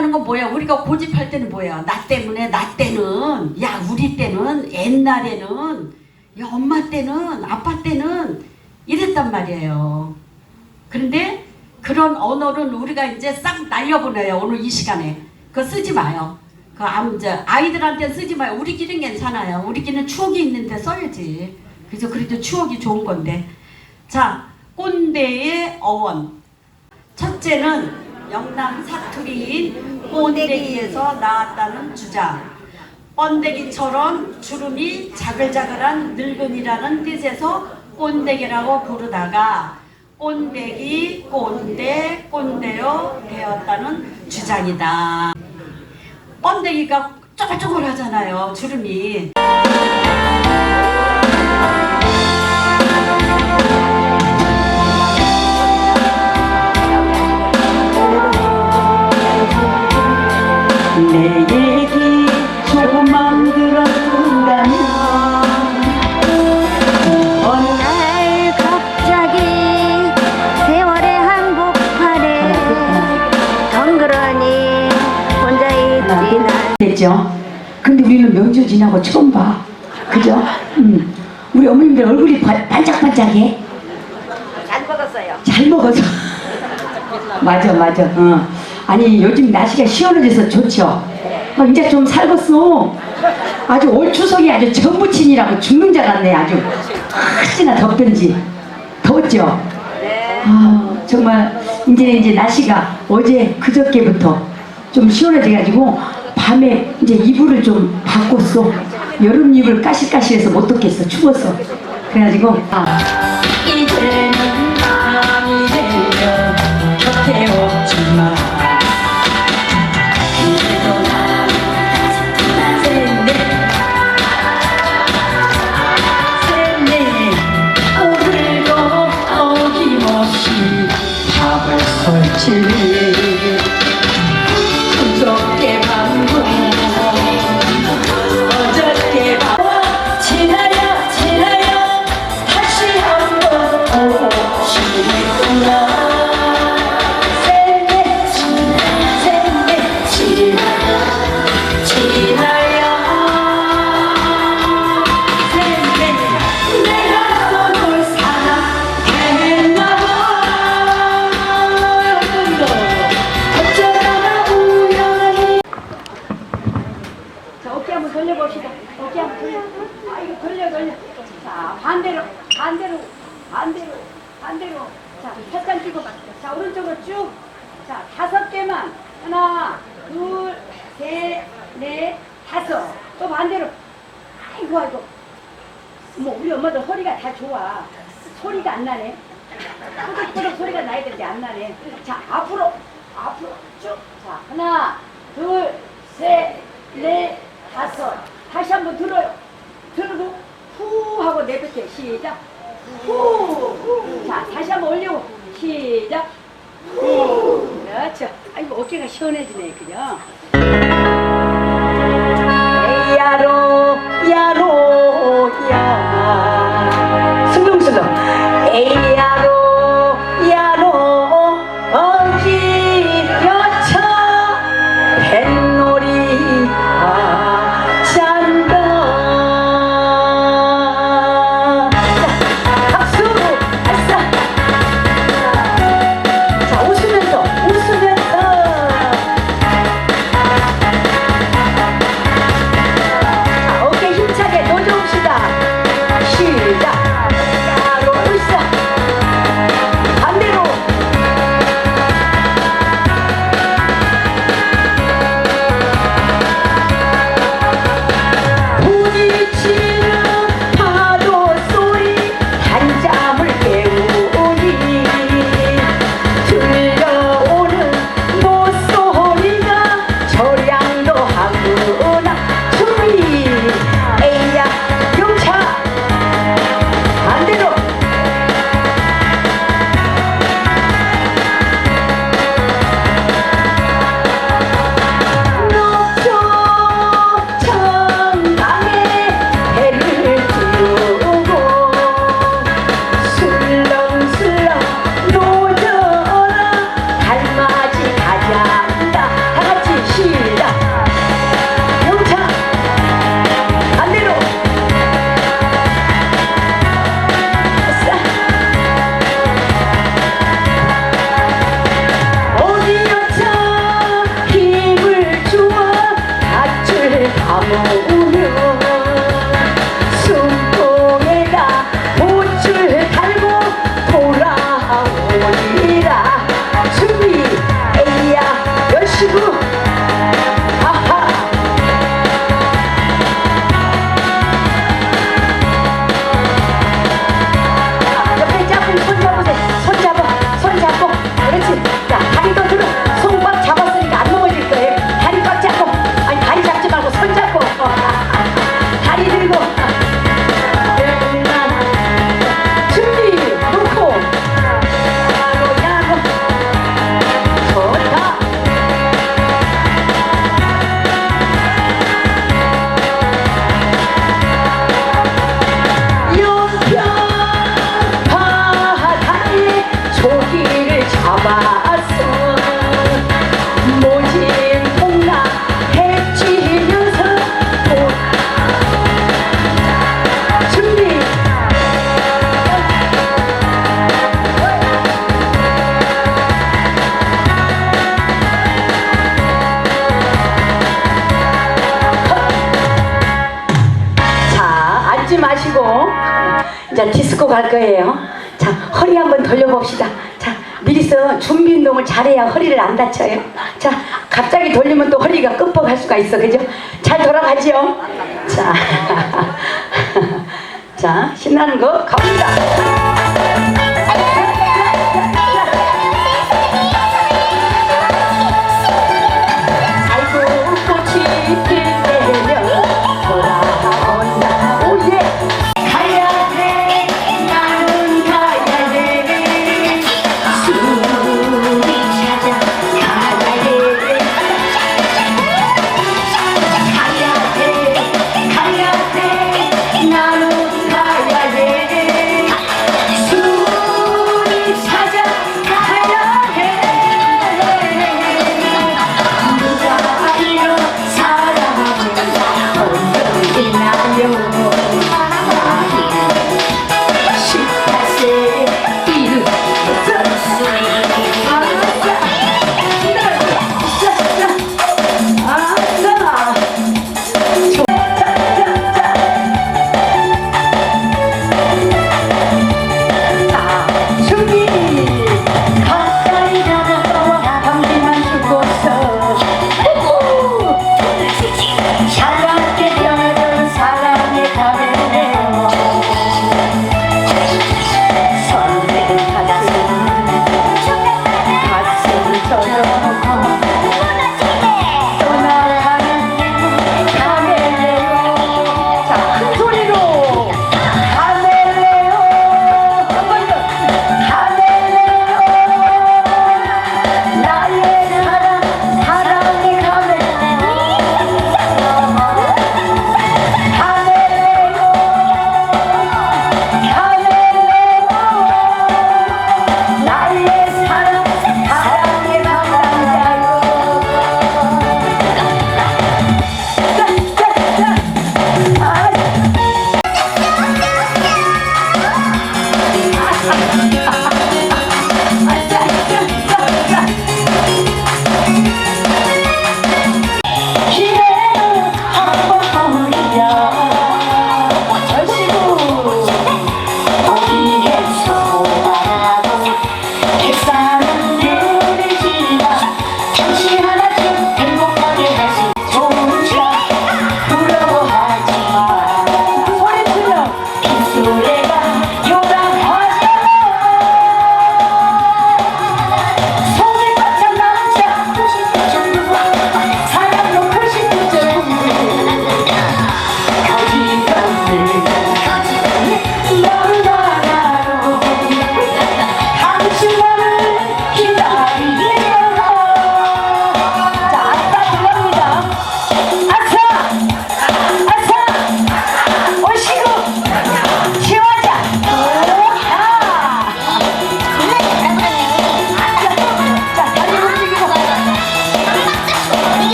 옛날이라는 건 뭐야? 우리가 고집할 때는 뭐야? 나 때문에 나 때는 야 우리 때는 옛날에는 야 엄마 때는 아빠 때는 이랬단 말이에요. 그런데 그런 언어는 우리가 이제 싹 날려보내요. 오늘 이 시간에 그거 쓰지 마요. 그 아무 아이들한테 쓰지 마요. 우리끼리는 괜찮아요. 우리끼리는 추억이 있는데 써야지. 그래서 그래도 추억이 좋은 건데. 자, 꼰대의 어원. 첫째는 영남 사투리인 꼰대기에서 나왔다는 주장. 번데기처럼 주름이 자글자글한 늙은이라는 뜻에서 꼰대기라고 부르다가 꼰대기, 꼰대, 꼰대로 되었다는 주장이다. 번데기가 쪼글쪼글하잖아요, 주름이. 내 얘기 조금만 들어준다면 어느 날 갑자기 세월의 한복판에 덩그러니 혼자 있지 난 됐죠? 근데 우리는 명절 지나고 처음 봐. 그죠? 음. 우리 어머님들 얼굴이 바- 반짝반짝해. 잘 먹었어요. 잘 먹어서. 맞아, 맞아. 어. 아니, 요즘 날씨가 시원해져서 좋죠? 어, 이제 좀 살겠어. 아주 올 추석이 아주 전부친이라고 죽는 줄 알았네, 아주. 혹시나 덥던지. 더웠죠? 아, 정말, 이제 이제 날씨가 어제 그저께부터 좀 시원해져가지고 밤에 이제 이불을 좀 바꿨어. 여름 이불 까실까실해서 못 덮겠어. 추웠어. 그래가지고, 아. 아이고, 아이고. 뭐, 우리 엄마도 허리가 다 좋아. 소리가 안 나네. 꾸덕꾸덕 소리가 나야 되는데 안 나네. 자, 앞으로, 앞으로 쭉. 자, 하나, 둘, 셋, 넷, 다섯. 다시 한번 들어요. 들어도 후 하고 내뱉게 시작. 후. 자, 다시 한번 올리고 시작. 후. 그렇죠. 아이고 어깨가 시원해지네, 그죠? 마시고 이제 디스코 갈 거예요. 자 허리 한번 돌려봅시다. 자, 미리서 준비 운동을 잘해야 허리를 안 다쳐요. 자, 갑자기 돌리면 또 허리가 끄뻑할 수가 있어. 그죠? 잘 돌아가지요? 자, 자, 신나는 거 갑니다.